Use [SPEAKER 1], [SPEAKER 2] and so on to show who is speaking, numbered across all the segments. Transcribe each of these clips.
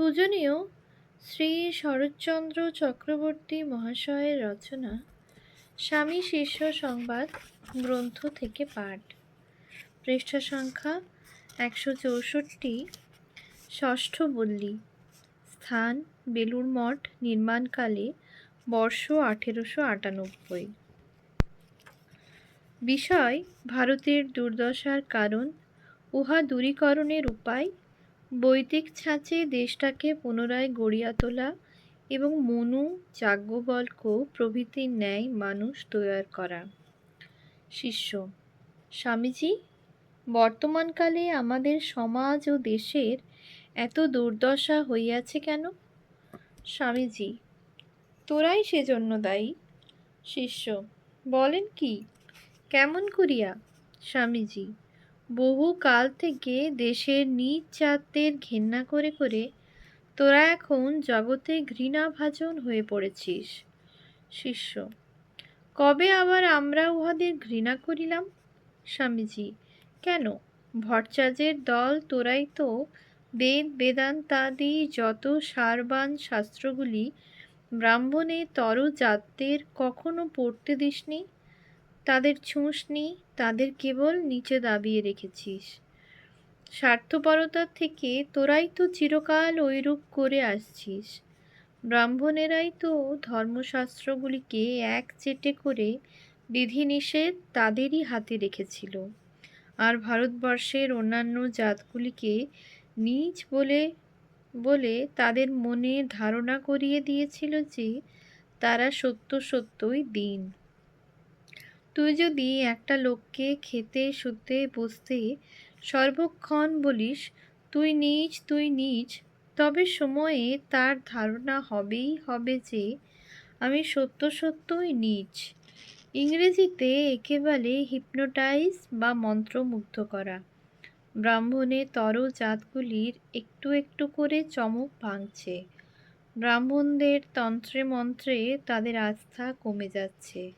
[SPEAKER 1] পূজনীয় শ্রী শরৎচন্দ্র চক্রবর্তী মহাশয়ের রচনা, স্বামী শিষ্য সংবাদ, গ্রন্থ থেকে পাঠ। পৃষ্ঠা সংখ্যা একশো চৌষট্টি, ষষ্ঠ বল্লী। স্থান বেলুর মঠ নির্মাণকালে বর্ষ আঠেরোশো আটানব্বই। বিষয়, ভারতের দুর্দশার কারণ, উহা দূরীকরণের উপায় বৈদিক ছাঁচে দেশটাকে পুনরায় গড়িয়া তোলা এবং মনু যাজ্ঞবল্ক প্রভৃতির ন্যায় মানুষ তৈয়ার করা। শিষ্য, স্বামীজি, বর্তমানকালে আমাদের সমাজ ও দেশের এত দুর্দশা হইয়াছে কেন? স্বামীজি, তোরাই সেজন্য দায়ী। শিষ্য, বলেন কি? কেমন করিয়া? স্বামীজি বহু কাল থেকে দেশের নিজ জাতদের ঘেন্না করে করে তোরা এখন জগতে ঘৃণাভাজন হয়ে পড়েছিস। শিষ্য, কবে আবার আমরা উহাদের ঘৃণা করিলাম? স্বামীজি, কেন? ভট্টাচার্যের দল তোরাই তো বেদ বেদান্তাদি যত সারবান শাস্ত্রগুলি ব্রাহ্মণে তর জাতদের কখনো পড়তে দিসনি? তাদের ছুঁসনি তাদের কেবল নিচে দাবিয়ে রেখেছিস। স্বার্থপরতার থেকে তোরাই তো চিরকাল ঐরূপ করে আসছিস। ব্রাহ্মণেরাই তো ধর্মশাস্ত্রগুলিকে এক চেটে করে বিধিনিষেধ তাদেরই হাতে রেখেছিল। আর ভারতবর্ষের অন্যান্য জাতগুলিকে নিজ বলে বলে তাদের মনে ধারণা করিয়ে দিয়েছিল যে তারা সত্য সত্যই দিন। তুই যদি একটা লোককে খেতে, শুতে, বসতে সর্বক্ষণ বলিস, তুই নিজ তুই নিজ, তবে সময়ে তার ধারণা হবেই হবে যে, আমি সত্য, সত্যই নিজ। ইংরেজিতে একেবারে হিপনোটাইজ বা মন্ত্রমুগ্ধ করা। ব্রাহ্মণের তর জাতগুলির একটু একটু করে চমক ভাঙছে। ব্রাহ্মণদের তন্ত্রে মন্ত্রে তাদের আস্থা কমে যাচ্ছে।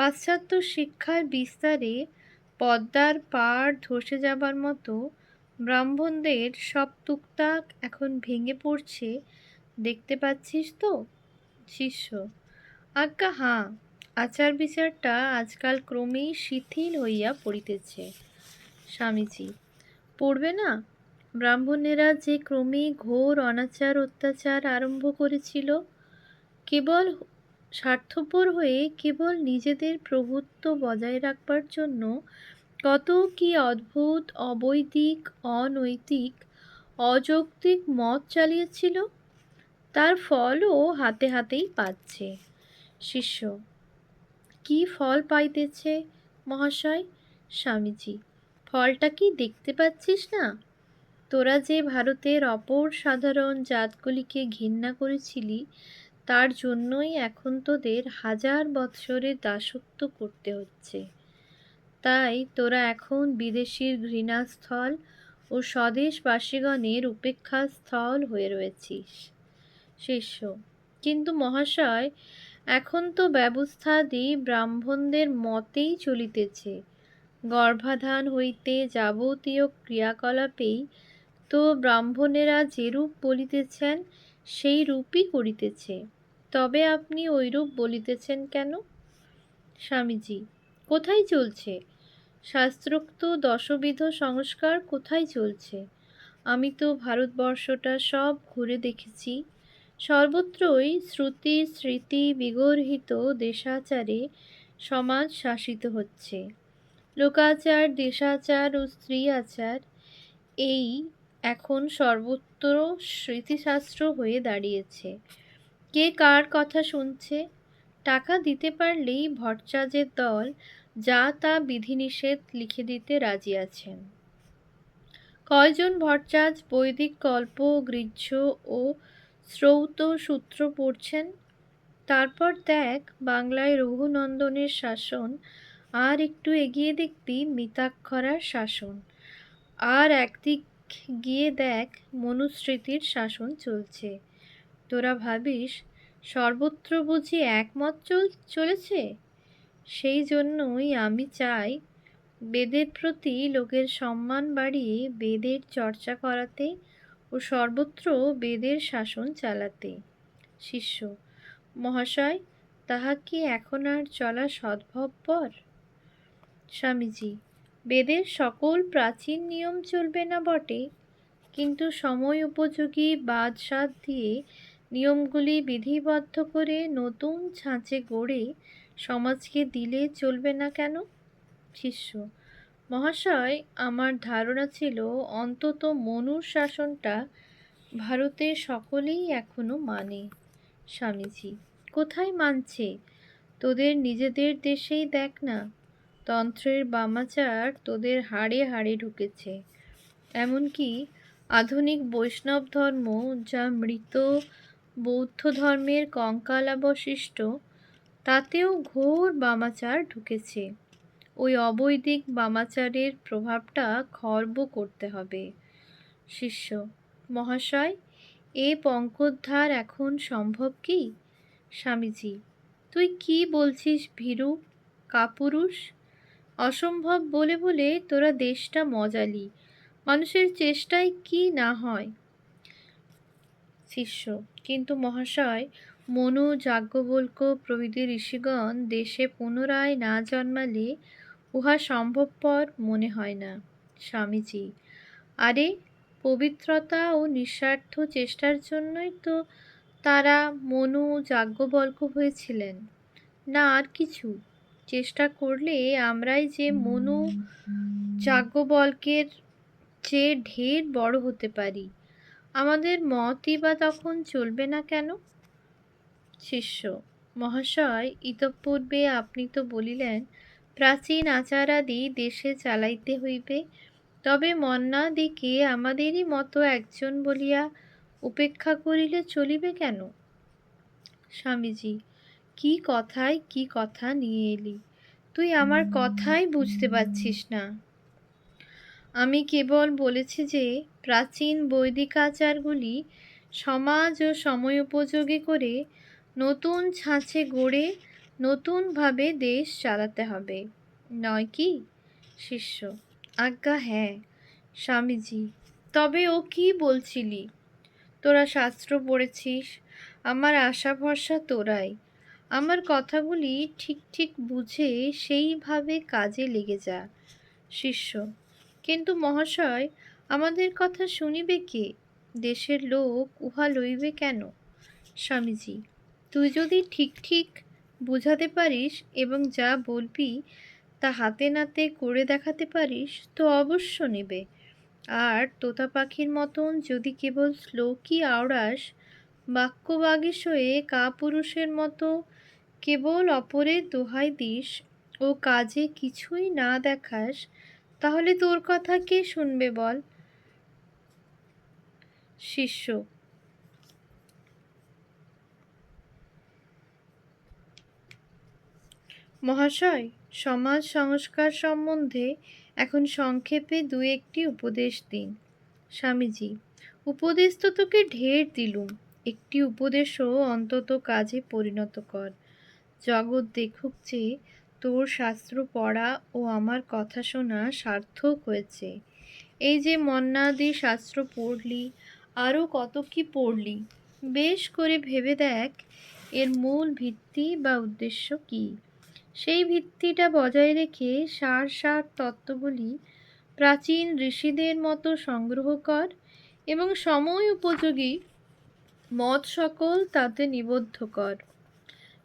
[SPEAKER 1] পাশ্চাত্য শিক্ষার বিস্তারে পদ্মার পাড় ধসে যাবার মতো ব্রাহ্মণদের সব টুকটাক এখন ভেঙে পড়ছে। দেখতে পাচ্ছিস তো? শিষ্য। আজ্ঞা, হাঁ আচার বিচারটা আজকাল ক্রমেই শিথিল হইয়া পড়িতেছে। স্বামীজি, পড়বে না? ব্রাহ্মণেরা যে ক্রমে ঘোর অনাচার অত্যাচার আরম্ভ করেছিল, কেবল স্বার্থপর হয়ে কেবল নিজেদের প্রভুত্ব বজায় রাখবার জন্য কত কি অদ্ভুত, অবৈদিক, অনৈতিক, অযৌক্তিক মত চালিয়েছিল? তার ফলও হাতে হাতেই পাচ্ছে। শিষ্য, কি ফল পাইতেছে মহাশয়? স্বামীজি, ফলটা কি দেখতে পাচ্ছিস না? তোরা যে ভারতের অপর সাধারণ জাতগুলিকে ঘৃণা করেছিলি তার জন্যই এখন তোদের হাজার বৎসরের দাসত্ব করতে হচ্ছে। তাই তোরা এখন বিদেশির ঘৃণাস্থল ও স্বদেশবাসীগণের উপেক্ষাস্থল হয়ে রয়েছিস। শিষ্য, কিন্তু মহাশয়, এখন তো ব্যবস্থাদি ব্রাহ্মণদের মতেই চলিতেছে। গর্ভাধান হইতে যাবতীয় ক্রিয়াকলাপেই তো ব্রাহ্মণেরা যেরূপ বলিতেছেন সেই রূপই করিতেছে। তবে আপনি ঐরূপ বলিতেছেন কেন? স্বামীজি, কোথায় চলছে? শাস্ত্রোক্ত দশবিধ সংস্কার কোথায় চলছে? আমি তো ভারতবর্ষটা সব ঘুরে দেখেছি। সর্বত্রই শ্রুতি স্মৃতি বিগর্হিত দেশাচারে সমাজ শাসিত হচ্ছে। লোকাচার, দেশাচার ও স্ত্রী আচার এই এখন সর্বত্র স্মৃতিশাস্ত্র হয়ে দাঁড়িয়েছে। কে কার কথা শুনছে? টাকা দিতে পারলেই ভট্টাচার্যের দল যা তা বিধিনিষেধ লিখে দিতে রাজি আছেন। কয়জন ভট্টাচার্য বৈদিক কল্প গৃহ্য ও শ্রৌত সূত্র পড়ছেন? তারপর দেখ বাংলায় রঘুনন্দনের শাসন, আর একটু এগিয়ে দেখবি মিতাক্ষরার শাসন। আর একদিক গিয়ে দেখ মনুস্মৃতির শাসন চলছে। তোরা ভাবিস সর্বত্র বুঝি একমত চল, চলেছে? সেই জন্যই আমি চাই বেদের প্রতি লোকের সম্মান বাড়িয়ে বেদের চর্চা করাতে ও সর্বত্র বেদের শাসন চালাতে। শিষ্য, মহাশয়, তাহা কি এখন আর চলা সদ্ভবপর স্বামীজি বেদের সকল প্রাচীন নিয়ম চলবে না বটে, কিন্তু সময় উপযোগী বাদ সাদ দিয়ে নিয়মগুলি বিধিবদ্ধ করে নতুন ছাঁচে গড়ে সমাজকে দিলে চলবে না কেন? শিষ্য, মহাশয়, আমার ধারণা ছিল অন্তত মনুর শাসনটা ভারতের সকলেই এখনও মানে। স্বামীজি, কোথায় মানছে? তোদের নিজেদের দেশেই দেখ না। তন্ত্রের বামাচার তোদের হাড়ে হাড়ে ঢুকেছে। এমনকি আধুনিক বৈষ্ণব ধর্ম, যা মৃত বৌদ্ধ ধর্মের কঙ্কালাবশিষ্ট, তাতেও ঘোর বামাচার ঢুকেছে। ওই অবৈদিক বামাচারের প্রভাবটা খর্ব করতে হবে। শিষ্য, মহাশয়, এ পঙ্কোদ্ধার এখন সম্ভব কি? স্বামীজি, তুই কি বলছিস ভীরু, কাপুরুষ? অসম্ভব বলে বলে তোরা দেশটা মজালি। মানুষের চেষ্টায় কি না হয়? শিষ্য, কিন্তু মহাশয় মনু যাজ্ঞবল্ক প্রভৃতি ঋষিগণ দেশে পুনরায় না জন্মালে উহা সম্ভবপর মনে হয় না। স্বামীজি, আরে, পবিত্রতা ও নিঃস্বার্থ চেষ্টার জন্যই তো তারা মনু যাজ্ঞবল্ক হয়েছিলেন। না আর কিছু। চেষ্টা করলে আমরাই যে মনু যাজ্ঞবল্কের চেয়ে ঢের বড় হতে পারি। আমাদের মতই বা তখন চলবে না কেন? শিষ্য মহাশয় ইতঃপূর্বে আপনি তো বলিলেন প্রাচীন আচারাদি দেশে চালাইতে হইবে। তবে মন্নাদিকে আমাদেরই মতো একজন বলিয়া উপেক্ষা করিলে চলিবে কেন? স্বামীজি কি কথায় কি কথা নিয়ে এলি? তুই আমার কথাই বুঝতে পারছিস না। আমি কেবল বলেছি যে, প্রাচীন বৈদিক আচারগুলি সমাজ ও সময় উপযোগী করে নতুন ছাঁচে গড়ে নতুনভাবে দেশ চালাতে হবে। নয় কি? শিষ্য। আজ্ঞা হ্যাঁ। স্বামীজি, তবে ও কি বলছিলি? তোরা শাস্ত্র পড়েছিস। আমার আশা ভরসা তোরাই। আমার কথাগুলি ঠিক ঠিক বুঝে সেইভাবে কাজে লেগে যা শিষ্য, কিন্তু মহাশয়, আমাদের কথা শুনিবে কে? দেশের লোক উহা লইবে কেন? স্বামীজি, তুই যদি ঠিক ঠিক বুঝাতে পারিস এবং যা বলবি তা হাতে নাতে করে দেখাতে পারিস তো অবশ্য নেবে। আর তোতা পাখির মতন যদি কেবল শ্লোকই আওড়াস বাক্যবাগীশ হয়ে কাপুরুষের মতো কেবল অপরের দোহাই দিস ও কাজে কিছুই না দেখাস, তাহলে তোর কথা কে শুনবে বল? শিষ্য মহাশয়, সমাজ সংস্কার সম্বন্ধে এখন সংক্ষেপে দু একটি উপদেশ দিন। স্বামীজি, উপদেশ তো তোকে ঢের দিলুম। একটি উপদেশও অন্তত কাজে পরিণত কর। জগৎ দেখুক যে তোর শাস্ত্র পড়া ও আমার কথা শোনা সার্থক হয়েছে। এই যে মন্নাদি শাস্ত্র পড়লি আরও কত কি পড়লি? বেশ করে ভেবে দেখ, এর মূল ভিত্তি বা উদ্দেশ্য কী? সেই ভিত্তিটা বজায় রেখে সার সার তত্ত্বগুলি প্রাচীন ঋষিদের মতো সংগ্রহ কর এবং সময় উপযোগী মত সকল তাতে নিবদ্ধ কর।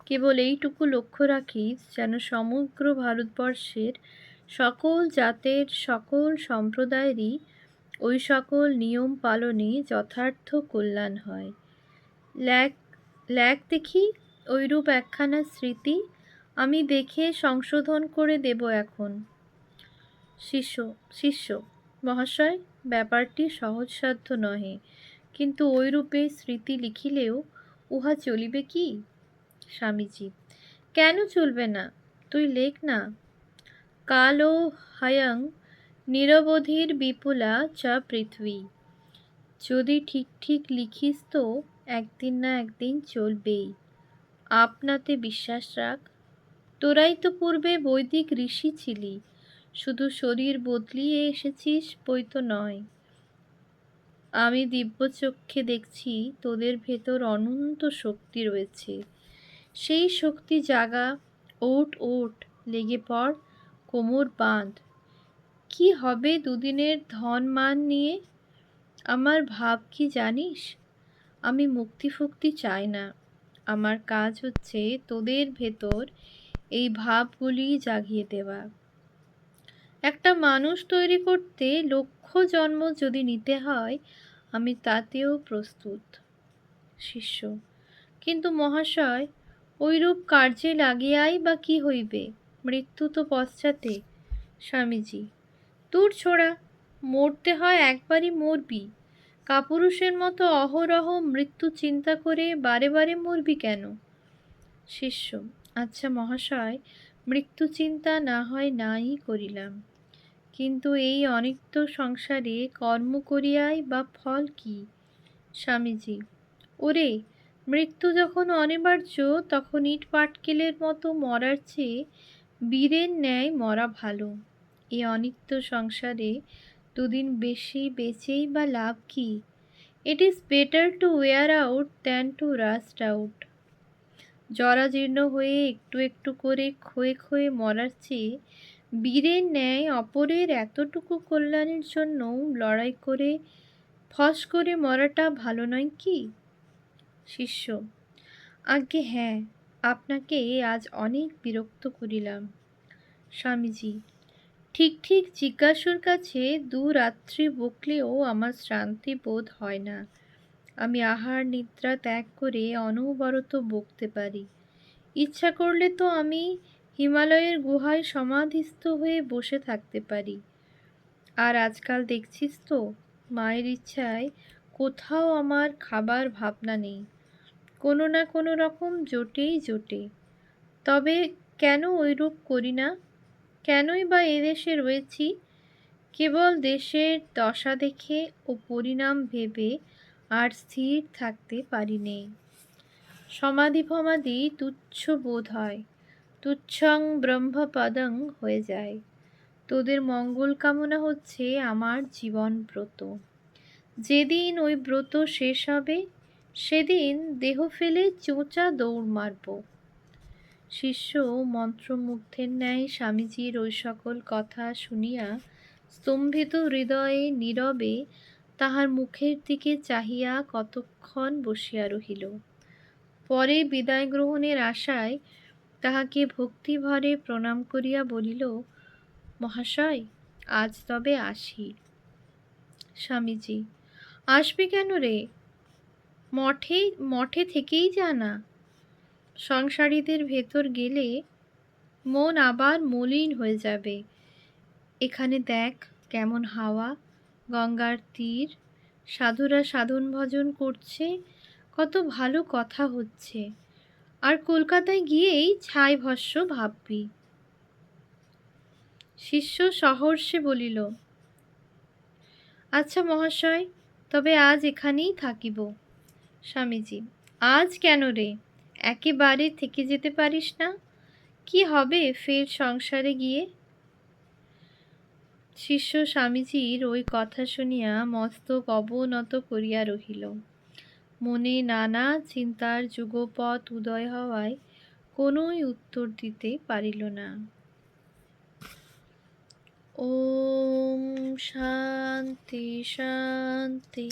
[SPEAKER 1] কেবল এইটুকু লক্ষ্য রাখি যেন সমগ্র ভারতবর্ষের সকল জাতের সকল সম্প্রদায়েরই ওই সকল নিয়ম পালনে যথার্থ কল্যাণ হয়। ল্যাক ল্যাক দেখি ওইরূপ একখানা স্মৃতি আমি দেখে সংশোধন করে দেব এখন। শিষ্য শিষ্য, মহাশয়, ব্যাপারটি সহজসাধ্য নহে, কিন্তু ওইরূপে স্মৃতি লিখিলেও উহা চলিবে কি? স্বামীজি, কেন চলবে না? তুই লেখ না। কালো হায়ং নিরবধির বিপুলা চা পৃথিবী। যদি ঠিক ঠিক লিখিস তো একদিন না একদিন চলবেই। আপনাতে বিশ্বাস রাখ। তোরাই তো পূর্বে বৈদিক ঋষি ছিলি। শুধু শরীর বদলিয়ে এসেছিস বই তো নয়। আমি দিব্যচক্ষে দেখছি তোদের ভেতর অনন্ত শক্তি রয়েছে। সেই শক্তি জাগা, ওট ওট লেগে পড় কোমর বাঁধ। কি হবে দুদিনের ধন মান নিয়ে? আমার ভাব কি জানিস? আমি মুক্তি ফুক্তি চাই না। আমার কাজ হচ্ছে তোদের ভেতর এই ভাবগুলি জাগিয়ে দেওয়া। একটা মানুষ তৈরি করতে লক্ষ জন্ম যদি নিতে হয়, আমি তাতেও প্রস্তুত। শিষ্য। কিন্তু মহাশয় ঐরূপ কার্যে লাগিয়াই বা কি হইবে? মৃত্যু তো পশ্চাতে, স্বামীজি। দূর ছোড়া, মরতে হয় একবারই মরবি। কাপুরুষের মতো অহরহ মৃত্যু চিন্তা করে বারে বারে মরবি কেন? শিষ্য আচ্ছা মহাশয়, মৃত্যু চিন্তা না হয় নাই করিলাম। কিন্তু এই অনিত্য সংসারে কর্ম করিয়াই বা ফল কি? স্বামীজি, ওরে মৃত্যু যখন অনিবার্য, তখন ইট পাটকেলের মতো মরার চেয়ে বীরের ন্যায় মরা ভালো। এই অনিত্য সংসারে দুদিন বেশি বেঁচেই বা লাভ কি? It is better to wear out than to rust out জরাজীর্ণ হয়ে একটু একটু করে ক্ষয়ে ক্ষয়ে মরার চেয়ে বীরের ন্যায় অপরের এতটুকু কল্যাণের জন্য লড়াই করে, ফস করে মরাটা ভালো নয় কি? শিষ্য, আজ্ঞে হ্যাঁ আপনাকে আজ অনেক বিরক্ত করিলাম। স্বামীজি, ঠিক ঠিক জিজ্ঞাসুর কাছে দু রাত্রি বকলেও আমার শ্রান্তি বোধ হয় না। আমি আহার নিদ্রা ত্যাগ করে অনবরত বকতে পারি। ইচ্ছা করলে তো আমি হিমালয়ের গুহায় সমাধিস্থ হয়ে বসে থাকতে পারি। আর আজকাল দেখছিস তো, মায়ের ইচ্ছায় কোথাও আমার খাবার ভাবনা নেই। কোনো না কোনো রকম জোটেই জোটে। তবে কেন ওইরূপ করি না? কেনই বা এদেশে রয়েছি? কেবল দেশের দশা দেখে ও পরিণাম ভেবে আর স্থির থাকতে পারি নেই সমাধি ফমাধি তুচ্ছ বোধ হয়, তুচ্ছং ব্রহ্মপদং হয়ে যায়। তোদের মঙ্গল কামনা হচ্ছে আমার জীবন ব্রত। যেদিন ওই ব্রত শেষ হবে সেদিন দেহ ফেলে চোঁচা দৌড় মারব। শিষ্য মন্ত্রমুগ্ধের ন্যায় স্বামীজির ওই সকল কথা শুনিয়া স্তম্ভিত হৃদয়ে নীরবে তাহার মুখের দিকে চাহিয়া কতক্ষণ বসিয়া রহিল। পরে বিদায় গ্রহণের আশায় তাহাকে ভক্তিভরে প্রণাম করিয়া বলিল, মহাশয়, আজ তবে আসি। স্বামীজি, আসবি কেন রে? মঠে মঠে থেকেই জানা। সংসারীদের ভেতর গেলে মন আবার মলিন হয়ে যাবে। এখানে দেখ কেমন হাওয়া, গঙ্গার তীর, সাধুরা সাধন ভজন করছে, কত ভালো কথা হচ্ছে। আর কলকাতায় গিয়েই ছাই ভস্য ভাববি। শিষ্য সহর্ষে বলিল আচ্ছা মহাশয়, তবে আজ এখানেই থাকিব। স্বামীজি, আজ কেন রে? একেবারে থেকে যেতে পারিস না? কি হবে ফের সংসারে গিয়ে? শিষ্য স্বামীজির ওই কথা শুনিয়া মস্তক অবনত করিয়া রহিল। মনে নানা চিন্তার যুগপথ উদয় হওয়ায় কোনোই উত্তর দিতে পারিল না। ওম শান্তি শান্তি।